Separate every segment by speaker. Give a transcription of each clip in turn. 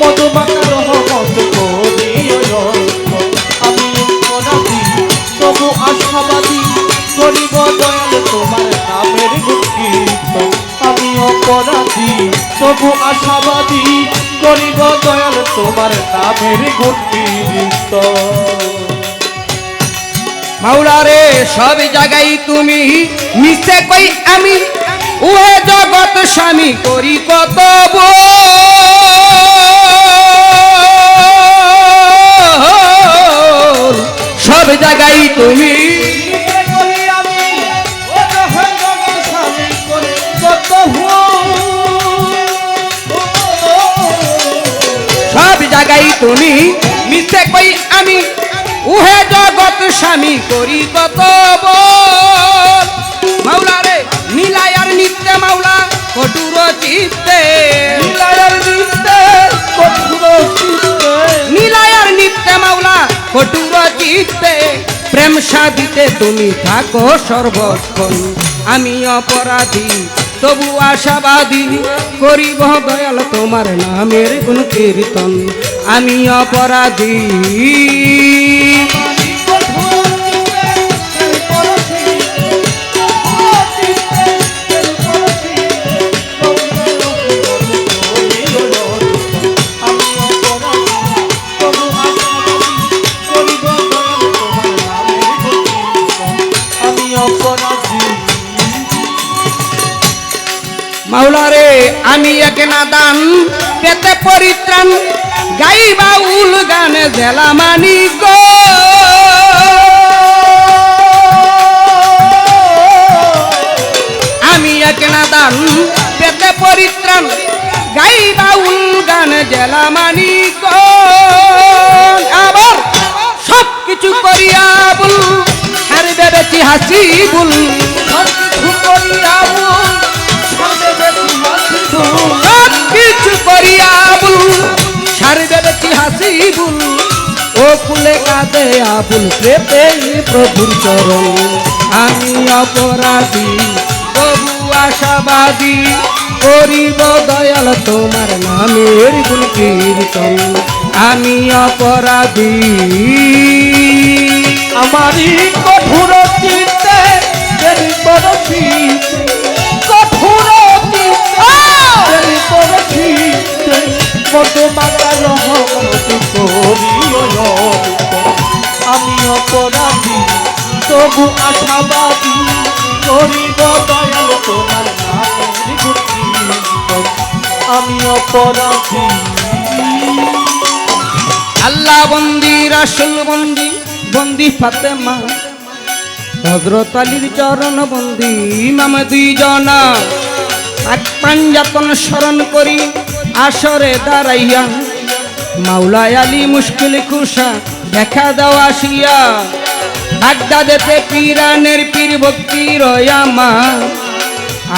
Speaker 1: মধুমাখা রহমত করিও আমি অপরাধী তবু আশাবাদী করিব দয়াল তোমার নামের গুণকীর্তন আমি অপরাধী তবু আশাবাদী করিব দয়াল তোমার নামের গুণকীর্তন
Speaker 2: মাওলা রে সব জায়গায় তুমি মিশে কই আমি উহে জগৎ স্বামী করি কত বল। জায়গায় তুমি। সব জায়গায় তুমি মিশে কই আমি উহে জগৎ স্বামী করি কত। মাওলা রে নীলায়ার নিত্যে মাওলা কটুর চিত্তে
Speaker 1: নিত্যে চিত্তে
Speaker 2: নীলায়ার নিত্যে মাওলা কটুর চিত্তে প্রেম সাধিতে তুমি থাকো সর্বক্ষণ। আমি অপরাধী, তবু আশাবাদী, করিব দয়াল তোমার নামের গুণ কীর্তন। আমি অপরাধী। আমি এক নাদান পেতে পরিত্রাণ, গাইবা উল গানে জেলা মানি গো। আমি এক নাদান পেতে পরিত্রাণ, গাইবা উল গানে জেলা মানি গো। আবার সব কিছু করিয়া বল হারবে বেশি হাসি বল হাসি বুল ও ফুলে কাঁদে আবুল প্রেপে প্রভুর চরণ। আমি অপরাধী প্রভু আশাবাদী, করিব দয়াল তোমার নামের গুণ কীর্তন। আমি অপরাধী।
Speaker 1: আমারই কঠোর চিত্তে দেরি কঠোর দেরি করছি
Speaker 2: আল্লাহ বন্দি, রাসুল বন্দি বন্দি ফাতেমা। হজরত আলীর চরণ বন্দি, ইমাম দুইজনা। এক স্মরণ করি, আসরে দাঁড়াইয়া। মাওলায় আলী মুশকিল খুশা দেখা দাও আসিয়া। বাগদাদেতে পিরানের পীর ভক্তি রয়ামা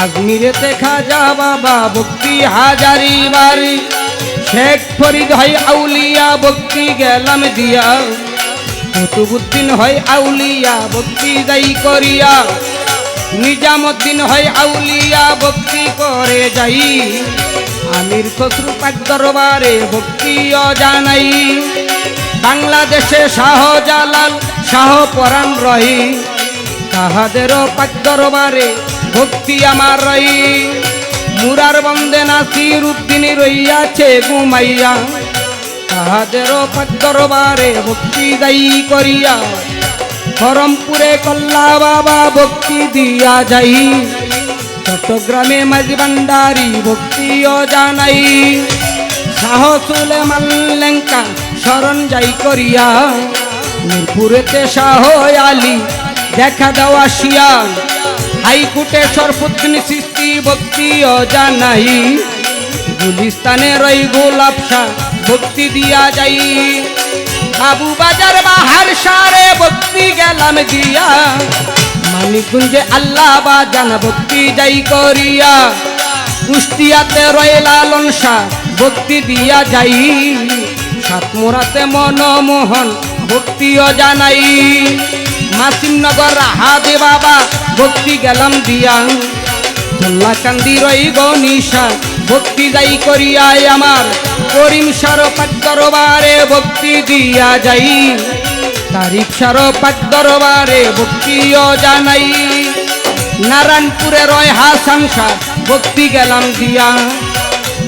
Speaker 2: আজমিরেতে খাজা বাবা ভক্তি হাজারি বাড়ি শেখ ফরিদ হয় আউলিয়া ভক্তি গেলাম দিয়া। কুতুবুদ্দিন হয় আউলিয়া ভক্তি দায়ী করিয়া। নিজামুদ্দিন হয় আউলিয়া ভক্তি করে যাই। আমির খসরু পাক দরবারে ভক্তি জানাই বাংলাদেশে শাহজালাল শাহ পরাণ রহি। তাহাদেরও পাক দরবারে ভক্তি আমার রই মুরার বন্দে নাসির উদ্দিন রইয়াছে ঘুমাইয়া তাহাদেরও পাক দরবারে ভক্তি দায়ী করিয়া। বহরমপুরে কল্লা বাবা ভক্তি দিয়া যাই। চট্টগ্রামে মাঝি ভান্ডারি ভক্তিও জানাই। সাহসুলে মাল্লেঙ্কা শরণ যাই করিয়া মিরপুরেতে শাহ আলী, দেখা দেওয়া শিয়ান হাইকোর্টে সরফুদ্দিন সৃষ্টি ভক্তিও জানাই গুলিস্তানে রই গোলাপ শাহ ভক্তি দিয়া যাই। বাবু বাজার বাহার সারে ভক্তি গেলাম দিয়া মানিকগঞ্জে আল্লাহ বাজান ভক্তি যাই করিয়া। কুষ্টিয়াতে রয়ে লালন শাহ ভক্তি দিয়া যাই। সাতমোরাতে মনমোহন ভক্তিও জানাই। মাসিমনগর হাদে বাবা, ভক্তি গেলাম দিয়াং। দিয়া কান্দি রই গনিশা ভক্তি যাই করিয়াই আমার। করিম সার পাক দরবারে ভক্তি দিয়া যাই। তারিফ সার পাক দরবারে ভক্তিও জানাই। নারায়ণপুরে রয় শাহ ভক্তি গেলাম দিয়া।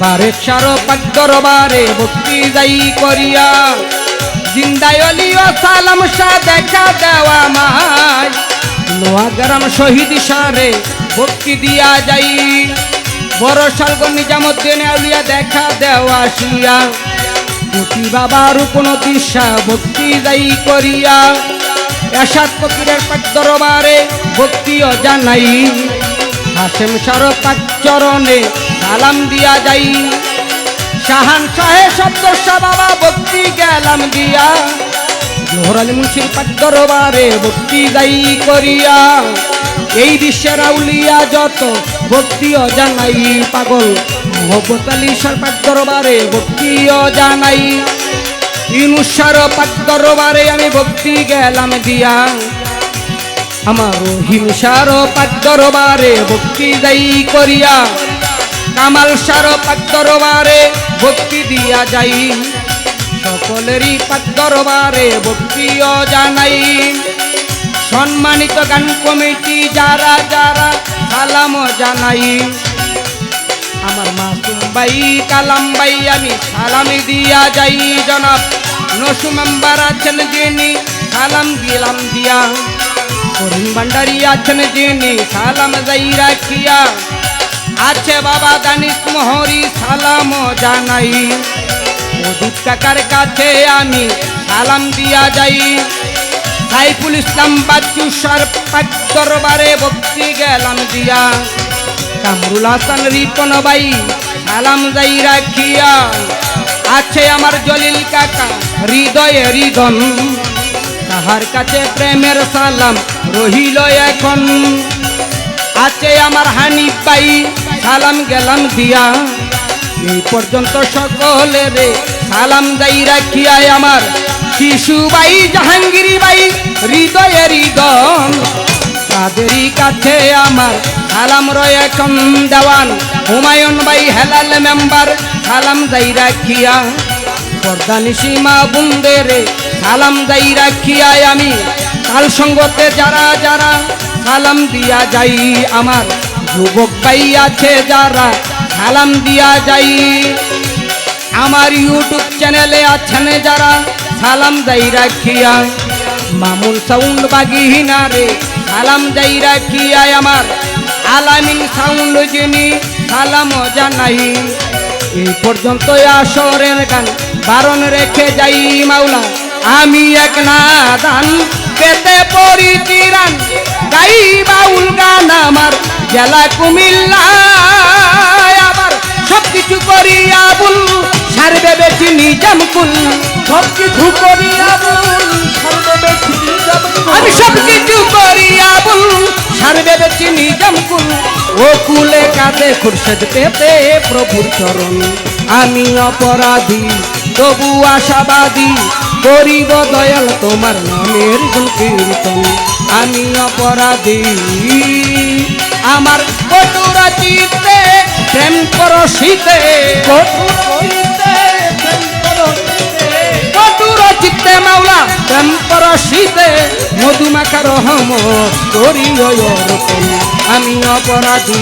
Speaker 2: বারেক সার পাক দরবারে ভক্তি যাই করিয়া। জিন্দায় অলিও সালাম শাহ দেখা দেওয়া মায় নোয়াগ্রাম শহীদ সারে ভক্তি দিয়া যাই। বড় সালগ নিজামুদ্দিন আউলিয়া দেখা দেওয়া আসিয়া। পুতি বাবার কোন দিশা ভক্তি যাই করিয়া। এসাদ ফকিরের পাক দরবারে ভক্তিও জানাই হাসেম সার পাক চরণে সালাম দিয়া যাই। শাহান শাহে শব্দ বাবা ভক্তি গেলাম দিয়া। জোহরাল মুন্সির দরবারে ভক্তি গাই করিয়া। এই বিশ্বের আউলিয়া যত ভক্তিও জানাই পাগল। মোহব্বত আলী সার পাক দরবারে ভক্তিও জানাই ইনুসার পাক দরবারে আমি ভক্তি গেলাম দিয়া। আমার হিংসার পাক দরবারে ভক্তি যাই করিয়া। কামাল সার ভক্তি দিয়া যাই। সকলেরই পাক দরবারে ভক্তিও জানাই। সম্মানিত গান কমিটি যারা যারা সালাম জানাই। আমার মাসুম ভাই কালাম ভাই আমি সালামি দিয়া যাই জনাব। নসু মেম্বার আছেন যিনি, সালাম দিলাম দিয়া। করিম ভান্ডারি আছেন যিনি, সালাম যাই রাখিয়া। আছে বাবা দানিশ মোহরি, সালাম জানাই। মধুর কাকার কাছে আমি সালাম দিয়া যাই। সাইফুল ইসলাম বাচ্চু সার পাক দরবারে ভক্তি গেলাম দিয়া। কামরুল হাসান রিপন ভাই, সালাম যাই রাখিয়া। আছে আমার জলিল কাকা, হৃদয়ে হৃদন তাহার কাছে প্রেমের সালাম রহিল এখন। আছে আমার হানিফ ভাই সালাম গেলাম দিয়া। এই পর্যন্ত সকলের সালাম যাই রাখিয়ায় আমার। শিশু ভাই জাহাঙ্গীর ভাই হৃদয়ে হৃদন তাদেরই কাছে আমার সালাম রয় এখন দেওয়ান হুমায়ুন ভাই হেলাল মেম্বার, সালাম যাই রাখিয়া। পর্দানিসি মা বুন্দের সালাম যাই রাখিয়া আমি। কাল সঙ্গতে যারা যারা সালাম দিয়া যাই আমার। যুবক ভাই আছে যারা সালাম দিয়া যাই। আমার ইউটিউব চ্যানেলে আছেন যারা সালাম যাই রাখিয়া। মামুন সাউন্ড বাগিহিনারে সালাম যাই রাখিয়া আমার আলামিন সাউন্ড যিনি, সালাম জানাই। এই পর্যন্ত আসরের গান বারণ রেখে যাই মাওলা। আমি এক না নাদান পেতে পড়ি তিরান গাই বাউল গান আমার জেলা কুমিল্লা আবার সব কিছু করি আবুল সারবে বেশি নিজাম কুল।
Speaker 1: সব কিছু বেশি
Speaker 2: আমি সব কিছু করি আবুল সারবে বেশি নিজাম কুল। ও কুলে কাঁদে খুরশেদ পেতে প্রভুর চরণ। আমি অপরাধী, তবু আশাবাদী, করিব দয়াল তোমার নামের গুণ আমি অপরাধী। আমার কটুর চিত্তে প্রেম পরশিতে কটুর চিত্তে মাওলা প্রেম পরশিতে মধুমাখা রহমত করি আমি অপরাধী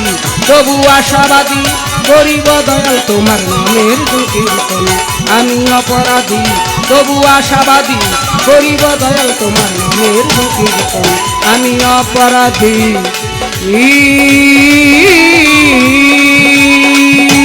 Speaker 2: তবু আশাবাদী গরিব দয়াল তোমার নামের গুণ কীর্তন আমি অপরাধী তবু আশাবাদী গরিব দয়াল তোমার নামের গুণ কীর্তন আমি অপরাধী Eee!